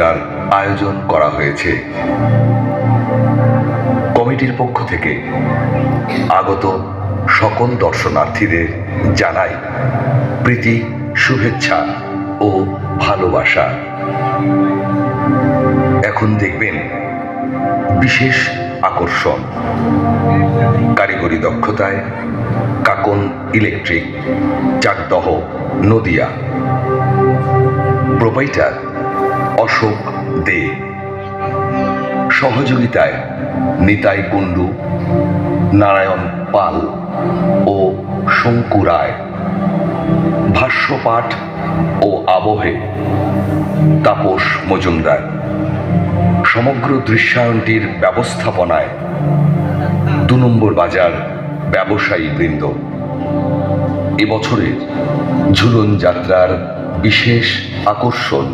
যাত্রার আয়োজন করা হয়েছে। কমিটির পক্ষ থেকে আগত সকল দর্শনার্থীদের জানাই প্রীতি, শুভেচ্ছা ও ভালোবাসা। এখন দেখবেন বিশেষ আকর্ষণ। কারিগরি দক্ষতায় কাকন ইলেকট্রিক, চাকদহ, নদিয়া। প্রোপাইটার অশোক দে। সহযোগিতায় নিতাই কুণ্ডু, নারায়ণ পাল ও শঙ্কু রায়। ভাষ্যপাঠ ও আবহে তাপস মজুমদার। সমগ্র দৃশ্যায়নটির ব্যবস্থাপনায় দু নম্বর বাজার ব্যবসায়ী বৃন্দ। এবছরের ঝুলন যাত্রার বিশেষ আকর্ষণ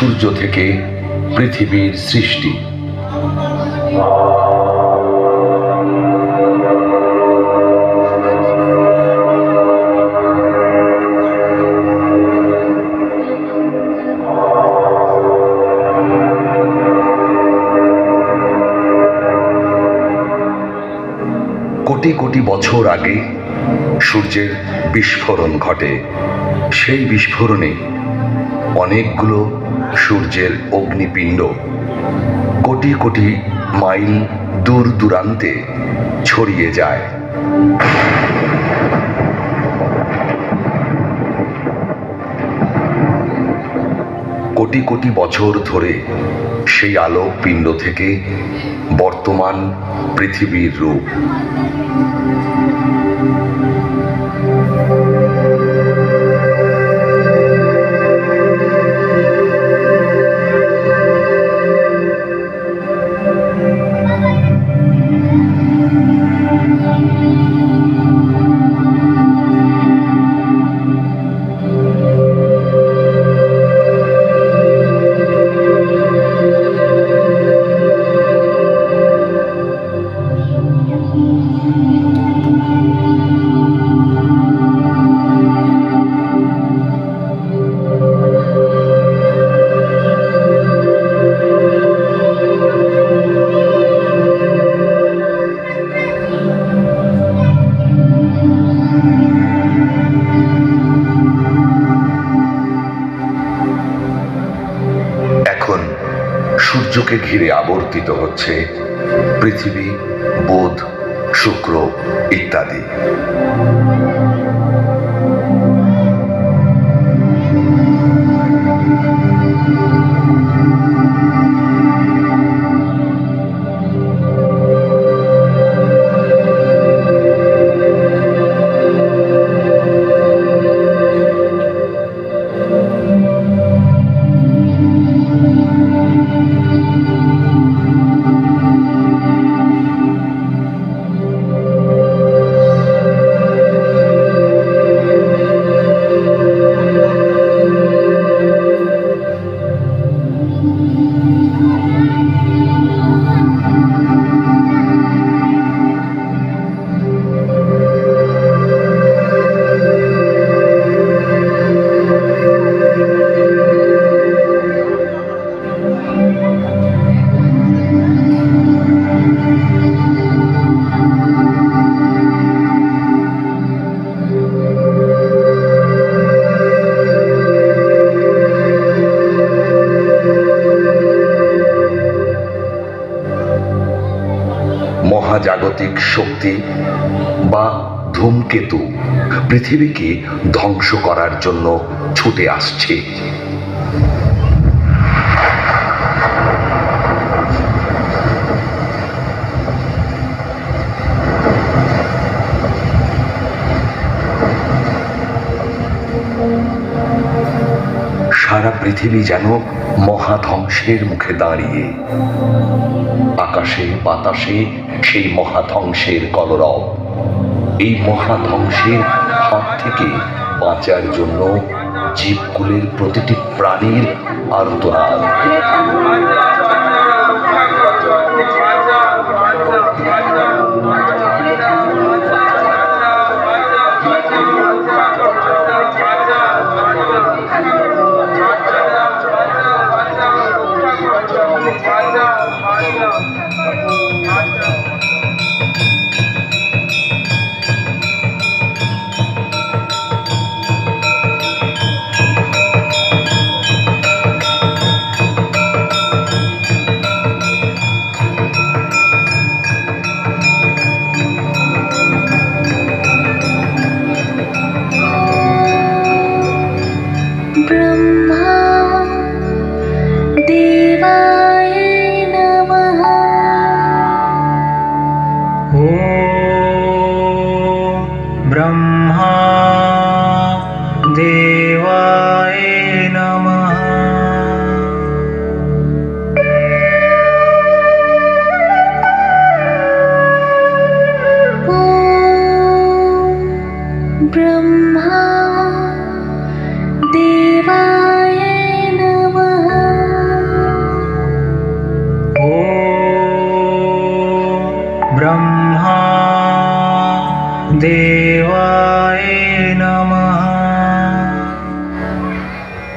সূর্য থেকে পৃথিবীর সৃষ্টি। কোটি কোটি বছর আগে সূর্যের বিস্ফোরণ ঘটে। সেই বিস্ফোরণে অনেকগুলো সূর্যের অগ্নিপিণ্ড। কোটি কোটি মাইল দূর দূরান্তে ছড়িয়ে যায়। কোটি কোটি বছর ধরে সেই আলোক পিণ্ড থেকে বর্তমান পৃথিবীর রূপ। সূর্যকে ঘিরে আবর্তিত হচ্ছে পৃথিবী বুধ শুক্র ইত্যাদি। মহাজাগতিক শক্তি বা ধূমকেতু পৃথিবীকে ধ্বংস করার জন্য ছুটে আসছে। সারা পৃথিবী যেন মহাধ্বংসের মুখে দাঁড়িয়ে। আকাশে, বাতাসে সেই মহাধ্বংসের কলরব। এই মহাধ্বংসের হাত থেকে বাঁচার জন্য জীবগুলির প্রতিটি প্রাণীর আর্তনাদ।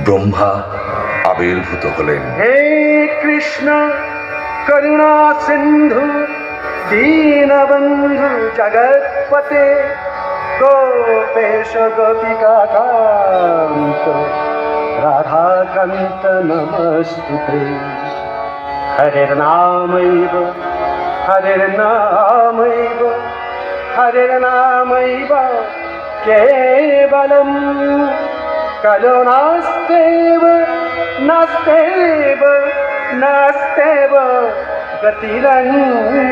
ব্রহ্মা আবির্ভূত হলেন। হে কৃষ্ণ করুণা সিন্ধু দীনবন্ধু জগৎপতে গোপেশ গোপিকা কান্ত রাধা কান্ত নমস্তুতে। হরের নামৈব হরের নামৈব हरिर्नामैव केवलम् कलो नास्तेव नास्तेव नास्तेव गतिरन्यथा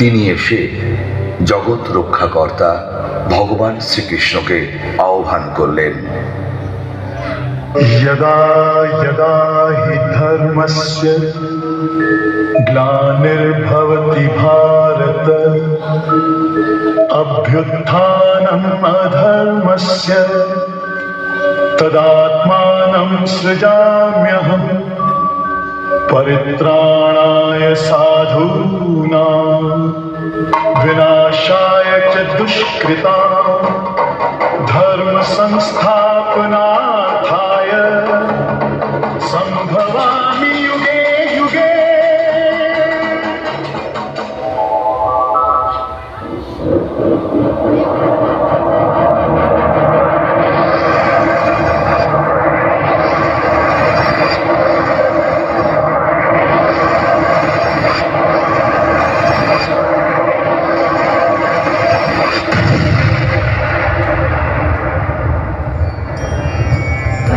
তিনি এসে জগৎ রক্ষাকর্তা ভগবান শ্রীকৃষ্ণকে আহ্বান করলেন यदा यदा हि धर्मस्य ग्लानिर्भवति भारत। अभ्युत्थानम् अधर्मस्य तदात्मानं सृजाम्यहम् परित्राणाय साधूनां विनाशाय च दुष्कृता धर्म संस्थापनार्थाय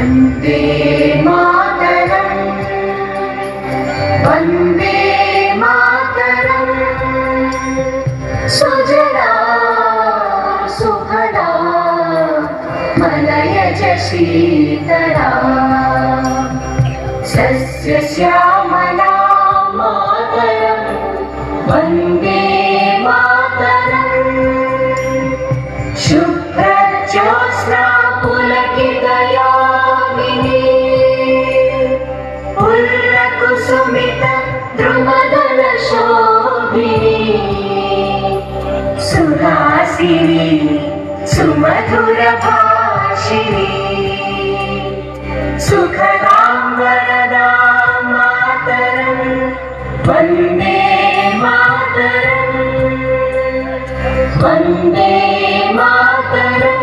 वन्दे मातरम्। वन्दे मातरम्। सुजला सुफला मलयज शीतला सुमित द्रुमदल शोभिनी सुहासिनी सुमधुर भाषिनी। सुखदां वरदां मातरं वन्दे मातरं वन्दे मातरम्।